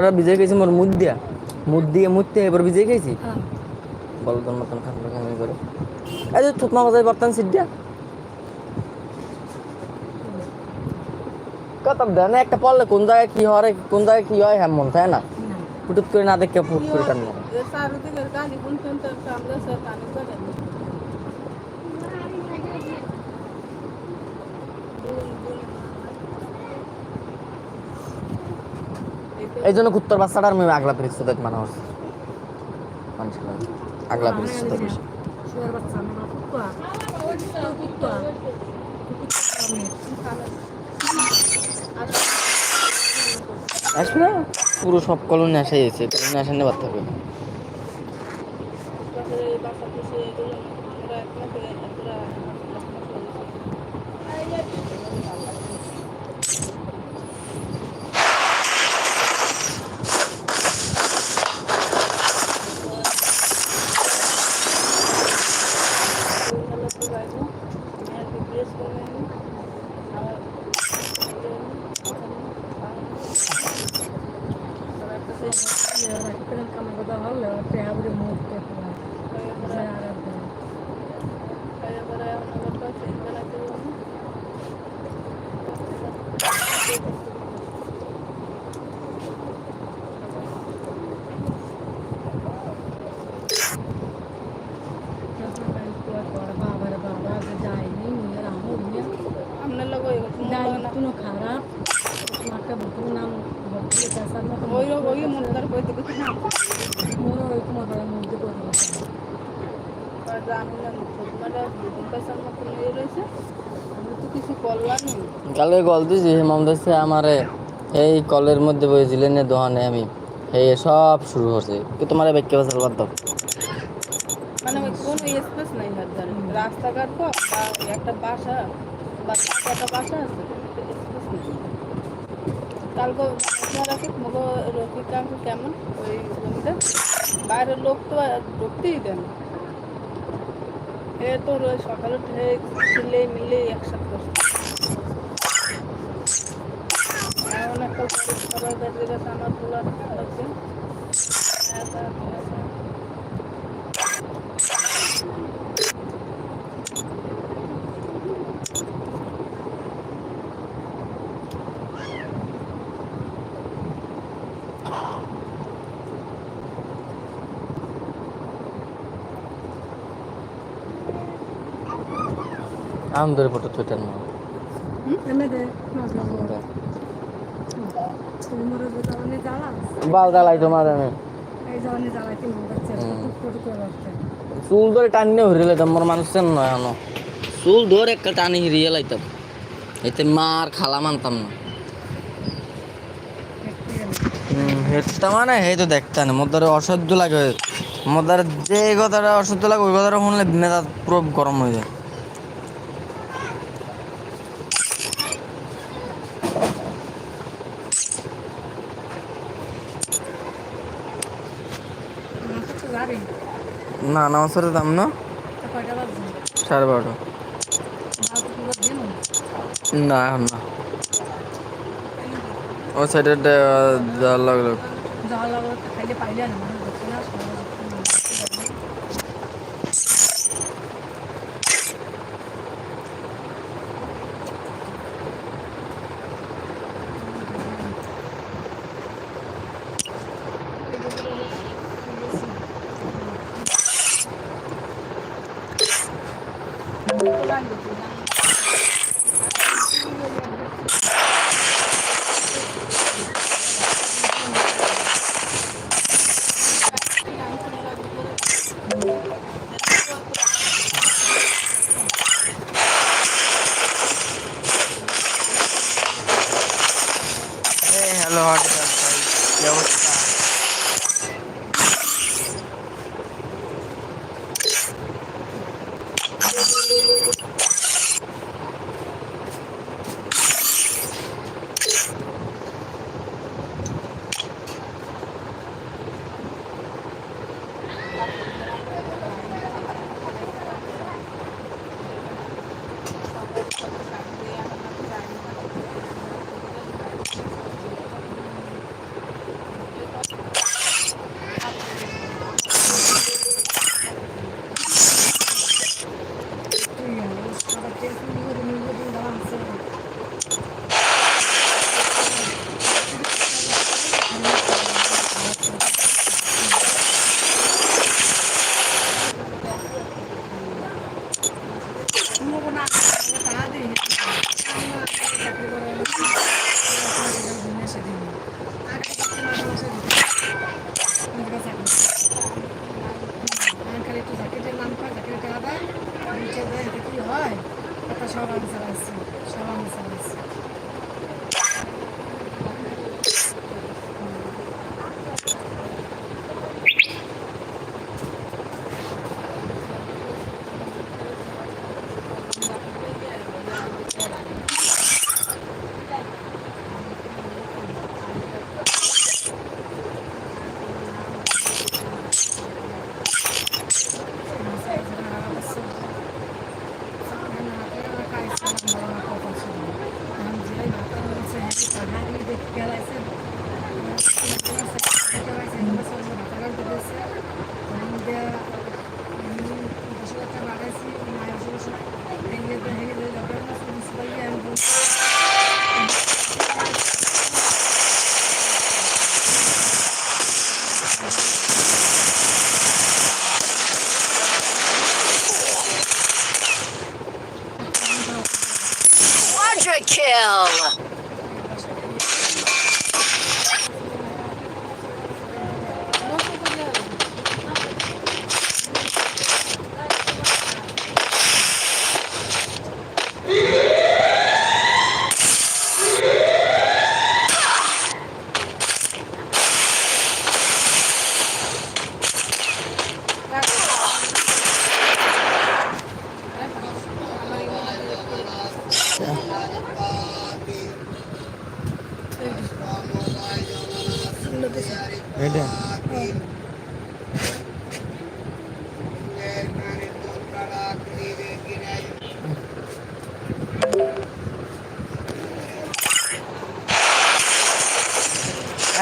ওরা বিজয় গেছি মোর মুদ দিয়া। মুদ দিয়ে মুদতে এবার বিজয় গেছি। হ্যাঁ। বল তোর মতন খারাপ কামি করে এই যে থুতমা বাজাই বর্তমান সিট দিয়া। কত দেন একটা পড়লে কোন জায়গায় কি হয় কোন জায়গায় কি হয় হ্যাঁ মন তাই না? না। ফুটুত করে না দেখে ফুট করে টান এই জন্য কুত্তর বাচ্চাটার আমি আগলা আগলা পিরিচ্ছ দেখ বাচ্চা আমার কুত্তা কুত্তা। আসলে পুরো সব কলম নেশাই আছে নেশা নেবার থাকবে কামা কথা হলো ট্যাবরে মুখ দেখো বাবার বাবা যায়নি মেয়ের আমল নিয়ে আপনার লোক কোনো খারাপ মাকে বুকুর নাম ভর্তি পেশার মতো ওই ওই মনে তার কইতে কিছু না মোর ওই তোমার মধ্যে করে জানলাম ছোটমাটা পেশার মতো নিয়ে রয়েছে আমি তো কিছু করলাম কালকে কল দিয়েছি হেমাম দাসে আমারে এই কলের মধ্যে বসেছিলেন দোকানে আমি। এই সব শুরু হচ্ছে কি তোমার ব্যাখ্যা বাসাল বাদ দাও? মানে কোনো স্পেস নাই রাস্তাঘাট তো একটা বাসা বা একটা বাসা আছে। কালকে রাখি মগো রফিক কেমন? ওই বাইরের লোক তো ঢুকতেই দেন না। এ তো রোজ সকালে ছিলে মিলে একসাথে বসে এমন একটা সবাই বেঁচে গেছে আম ধরে ফটো তুইটার না এনে দে তোমার জানি জ্বালা বাল জ্বালাই তোমার আমি এই জানি করে রাখতে চুল ধরে টানিয়ে হরিলে তোমার মানুষের নয় এখনও চুল ধরে একটা টানি হিরিয়ে লাইতাম এতে মার খালা মানতাম না হেটটা মানে? তো দেখতে না মোদ্দারে অসহ্য লাগে। মোদ্দারে যে কথাটা অসহ্য লাগে ওই কথাটা শুনলে মেধা পুরো গরম হয়ে যায় আমার তো যাবে না নামাজের দাম না। সাড়ে বারোটা। না, এখন না। ও সাইডে যাওয়া লাগল খাইলে পাইলে না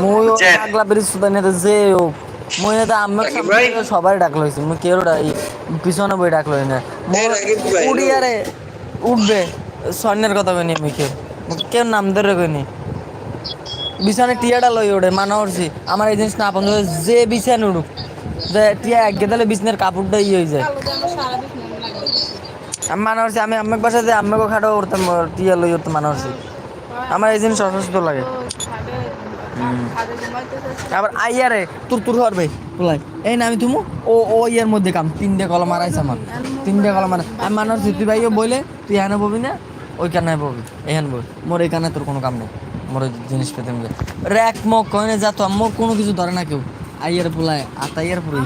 মুই? বেরি যে মুই সবাই ডাকলো হইছে মুই কেউ ডাই পিছনে বই ডাকলো না। উঠবে স্বর্ণের কথা কইনি মুই কেউ। কেউ নাম ধরে কইনি। বিছানে টিয়াটা লই ওঠে মানা করছি আমার এই জিনিস না আপন যে বিছানে উঠুক যে টিয়া এক গেদালে বিছনের কাপড়টা ইয়ে হয়ে যায়। আমি মানা করছি আমি আম্মাকে বাসাতে আম্মাকে খাটো করতাম টিয়া লই উঠতে মানা করছি। আমার এই জিনিস অসুস্থ লাগে। আবার আইয়ারে তুর তুর হর ভাই তোলাই এই না আমি তুমি ও ও ইয়ার মধ্যে কাম। তিনটে কলম মারাইছে আমার তিনটে কলম মারা আমি মানুষ তুই ভাইও বলে তুই এখানে ববি না? ওই কানে ববি। এখানে বই মোর এখানে তোর কোনো কাম নেই। মোর জিনিস পেতে মিলে র্যাক মক কয়নে যা তো মোর কোনো কিছু ধরে না কেউ। আইয়ার পোলায় পুরো এই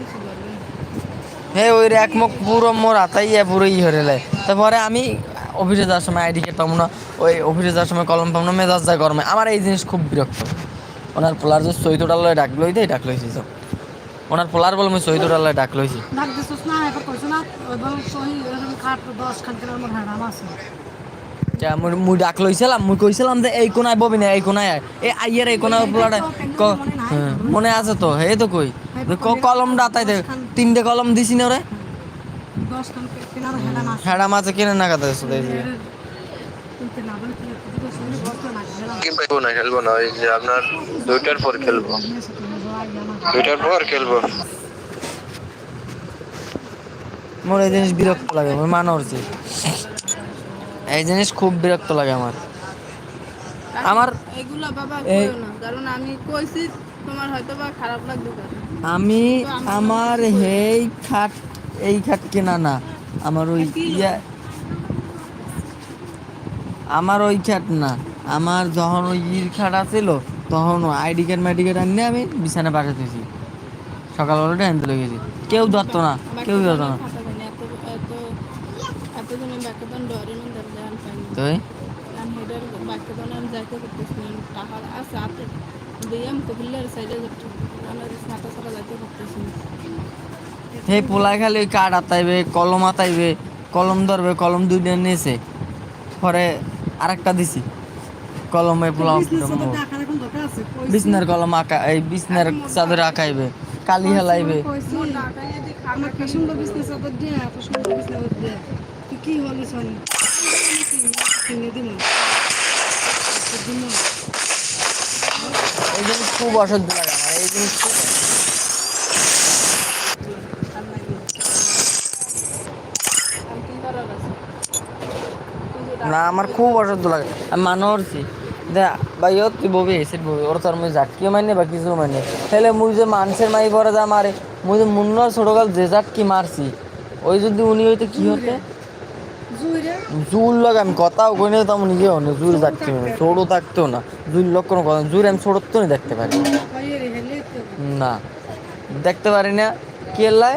কিছু ধরবে না। হ্যাঁ ওই র্যাক মক পুরো মোর আতাইয়া পুরো ই হরে লাই তারপরে আমি অফিসে যাওয়ার সময় আইডি কার্ড পাবো না ওই অফিসে যাওয়ার সময় কলম পাবো না মেজাজ যায় গরমে। আমার এই জিনিস খুব বিরক্ত। ওনার পোলার যে চৈতটা লয় ডাক লই দেয় ডাক লইছি সব ওনার পোলার বলে আমি চৈতটা লয় ডাক লইছি মুই ডাক লইছিলাম মুই কইছিলাম যে এই কোনায় ববি না এই কোনায়। এই আইয়ার এই কোনায় পোলাটা হ্যাঁ, মনে আছে তো হে তো কই। যে ক- কলমটা আতাই দে তিনটে কলম দিছি না রে। হ্যাঁ আছে হ্যাঁ কিনে না কাছে শুধু তুলতে না বলে তুই তুই তো শুনে বসতে না গেলাম কি খেলব না খেলব না ওই যে আপনার দুইটার পর খেলব। দুইটার পর খেলব। মোর এই জিনিস বিরক্ত লাগে আমি মানা করছি এই জিনিস খুব বিরক্ত লাগে আমার। আমার এগুলো বাবা এই- কইও না কারণ আমি কইছি তোমার হয়তো বা খারাপ লাগবে আমি আমার এই খাট এই খাট কেনা না। আমার ওই ইয়া আমার ওই খাট না। আমার যখন ওই ইর খাট আছিল তখন আইডি কার্ড মাইডি কার্ড আনিয়ে আমি বিছানা পাঠাতেছি সকালবেলাটা আনতে লেগেছি কেউ ধরতো না কেউ ধরতো না। খাতা জানি এত এত এত জন বাক্যদান ডরেন জান পাইনি তো এই আমি হেডার বাক্যদান আমি যাইতে করতেছি না টাকা আছে হাতে দিয়ে আমি তো সাইডে যাচ্ছি। আমার ছাতা ছাড়া যাইতে করতেছি না। হে পোলাই খালি ওই কাঠ আতাইবে কলম আতাইবে কলম ধরবে কলম দুইটা নিয়েছে। পরে আরেকটা দিছি। কলমে আছে? বিছনার কলম আঁকা এই বিছনার চাদরে আঁকাইবে কালি হেলাইবে। এই জিনিস খুব অসহ্য লাগে আমার এই জিনিস খুব আমি কি করার আছে তুই যে না আমার খুব অসহ্য লাগে। আমি মানো করছি দে ভাই ও তুই ববি এসে ববি ওর তোর মুই জাটকিও মাইনে বা কিছু মাইনে। তাহলে মুই যে মানুষের মাই পরে যা মারে মুই যে মুন্নার ছোটকাল যে জাটকি মারছি ওই যদি উনি হইতে কি হতে? জুইরে। জুল লাগে আমি কথাও কই না তেমন ইয়ে হনে জুল থাকতে। না ছোটো থাকতেও না। জুল লোক কোনো কথা জুল আমি ছোটোর তো দেখতে পারি। না। দেখতে পারি না। কে লাই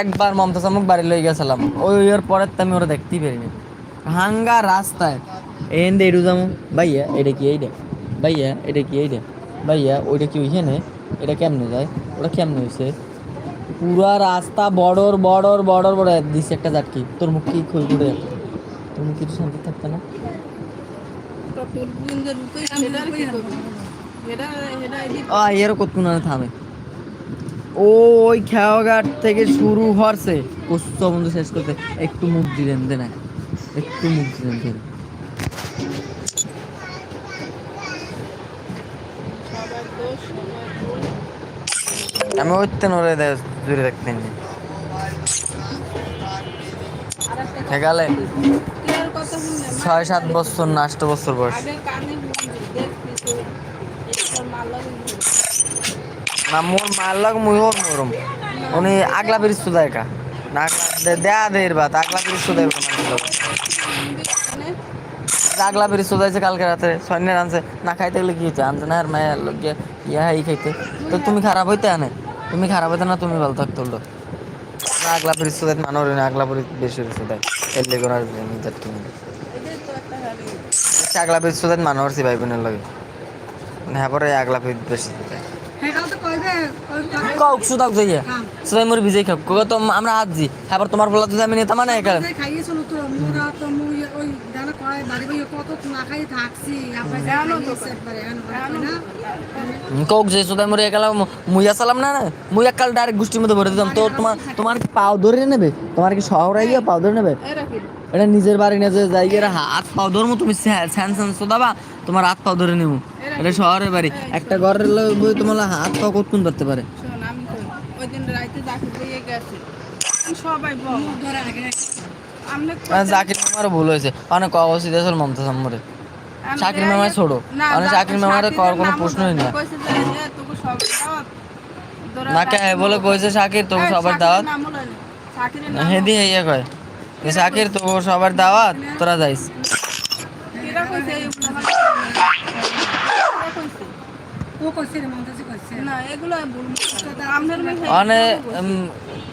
একবার মমতা চামুক বাড়ি লই গেছিলাম। ওই ওর পরের তো আমি ওরা দেখতেই পারি না হাঙ্গা রাস্তায়। এন দে এটু যাব ভাইয়া, এটা কি এইটা ভাইয়া, এটা কি এইটা ভাইয়া, ওইটা কি ওইখানে? এটা কেমনে যায়? ওটা কেমনে হয়েছে পুরা রাস্তা বড়র বড়র বড়র বড় দিছে একটা জাটকি তোর মুখ কি খুল করে তোর মুখ কিছু শান্তি থাকতো না? না থামে? ও, ওই খেয়াঘাট থেকে শুরু হরছে। কষ্ট বন্ধু, শেষ করতে। একটু মুখ দিলেন দে না একটু মুখ সবার ভুল আমি ওইতে নরে জুড়ে দেখতেন শুনলে ছয় সাত বছর না আষ্ট বছর বয়স। না, মোর মারলাক মুই ওর মরম উনি আগলা বিরিজ সুদা একা না দেয়া দের বাত, আগলা বিরিজ সুদা একা মানে আগলা বেরি সোজাইছে কালকে রাতে সৈন্যের আনছে। না খাইতে গেলে কি হচ্ছে আনছে না আর মায়ের লোক ইয়া হাই খাইতে। তো তুমি খারাপ হইতে আনে? তুমি খারাপ হইতে না, তুমি ভালো থাকতে হলো আগলা বিরিজ সুদাই মানোর না, আগলা বিরিজ বেশি সুদাই এর লেগে আর নিজের তুমি আগলা বিরিজ সুদাই মানোর সি ভাই বোনের লাগে। মানে হ্যাঁ পরে আগলা বিরিজ বেশি। কক সুদাক যাইয়া সুদাই মোর ভিজে খাব কো তো আমরা হাত জি। হ্যাঁ তোমার বলা যদি আমি নিতাম না একা। যে খাইয়েছিল তো মোরা তো মুই ওই দানা কয় বাড়ি বাড়ি কত না খাই থাকছি। আমরা জানো তো। একবারে এখন না? কোক যে সুদাই মোরে একালা মুই আসালাম না না? মুই একাল ডাইরেক্ট গোষ্ঠীর মধ্যে ভরে দিতাম। তো তোমার তোমার কি পাও ধরে নেবে? তোমার কি শহর আইয়া পাও ধরে নেবে? এটা নিজের বাড়ি না যে জায়গায় হাত পাও ধরমু তুমি স্যান স্যান সোদাবা তোমার হাত পাও ধরে নেব। এটা শহরের বাড়ি। একটা ঘরের লোক তোমার হাত পাও কতক্ষণ ধরতে পারে? আর জাকির মামারও ভুল হয়েছে। অনেক অবস্থিত আসল মমতা সাম্মরে চাকরি মামায় ছোড়ো মানে চাকরি মামারে করার কোনো প্রশ্নই না না কে বলে কইছে শাকির তোকে সবার দাওয়াত? হেদি ইয়ে কয়। যে শাকির তোকে সবার দাওয়াত তোরা যাইস। কিরা কইছে? এই কিরা কইছে? ও কইছে রে মন্দাজি কইছে। না এগুলো ভুল আমনের মেয়ে মানে উম,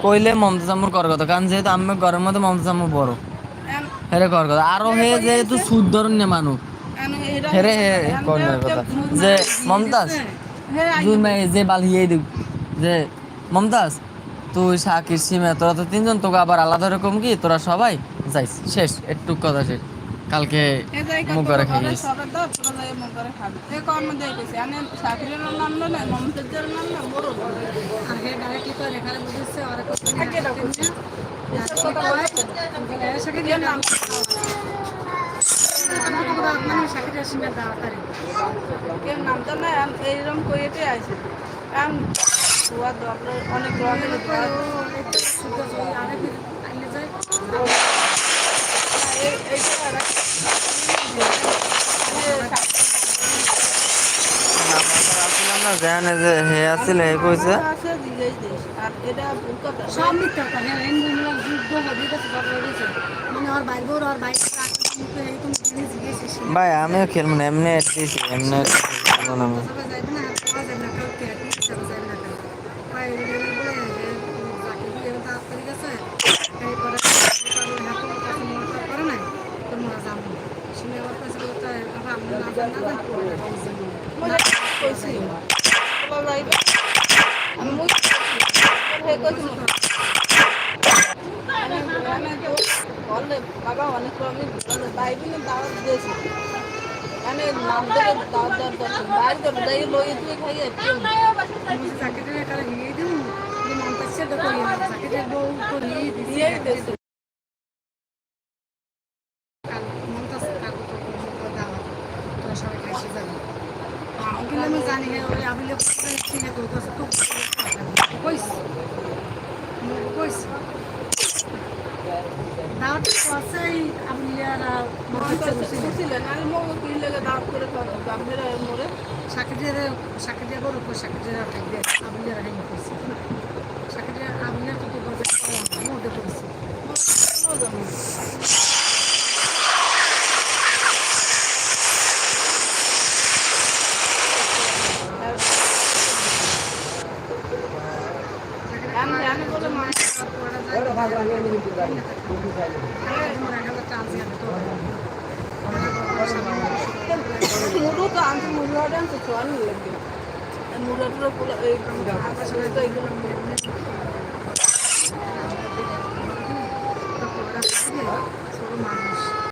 কইলে মমতা সাম্মুর কর কথা কারণ যেহেতু আমি ঘরের মধ্যে মমতা সাম্মু বড়। হেরে কর কথা। আরও হে যেহেতু সুদ ধরুন না মানুষ হেরে হে কর্মের কথা। যে মমতাজ যে বাল হিয়ে দিক। যে মমতাজ তুই শাকির সিমে তোরা তো তিনজন তোকে আবার আলাদা রকম কি? তোরা সবাই? যাইস শেষ একটু কথা শেষ। কালকে মুখ করে গেছিস নাম। সাকির নামটা না এইরকম কইতে আছে দরকার অনেক রকমের না জানে যে হে কইছে সব মিথ্যা কথা হ্যাঁ যুদ্ধ মানে ওর বাইর ওর বাইর ভাই আমিও খেলব না এমনি এমনি খেলব না আমি। সবাই যাইবে না পাওয়া যাবে না কাউকে সবাই যাইবে না কাউকে পাই রে বলে চাকরি দিয়ে তা করে গেছে এই পরে হাতে কাছে মনে করে না তো মনে যাব শুনে আমার কাছে বলতে আমরা না জানা না কইছি বলা যাইবে আমি মুই হে কইছি আমি আমি তো বললে বাবা অনেক বলে বাইবেলে দাওয়াত দিয়েছে মানে নাম দেবে দাওয়াত দেওয়ার দরকার বাইরে তো যাই লইয়ে তুই খাইয়ে না। চাকরিটা এখানে হিয়ে দিন মন তো করি না চাকরিটা বউ করি দিয়ে দিয়েছে মন কাছে কাকু তো দাও তোরা সবাই খাইছে যাবে কিন্তু আমি জানি হ্যাঁ ওই আবিলে কিনে তো কাছে তো কইস কইস দাওয়াত মন কাছে বসে বুঝছিলেন আমি মগ কি লাগে দাওয়াত করে খাব আপনার মোরে চাকরিটা চাকরিটা বড় কই চাকরিটা থাকবে হাই তো তো বাজে মোটে কইছে আমি জানি বলে মানুষ মুরু তো আমি হাটে আনছে ছোয়ানি লাগবে আকাশে তো এগুলো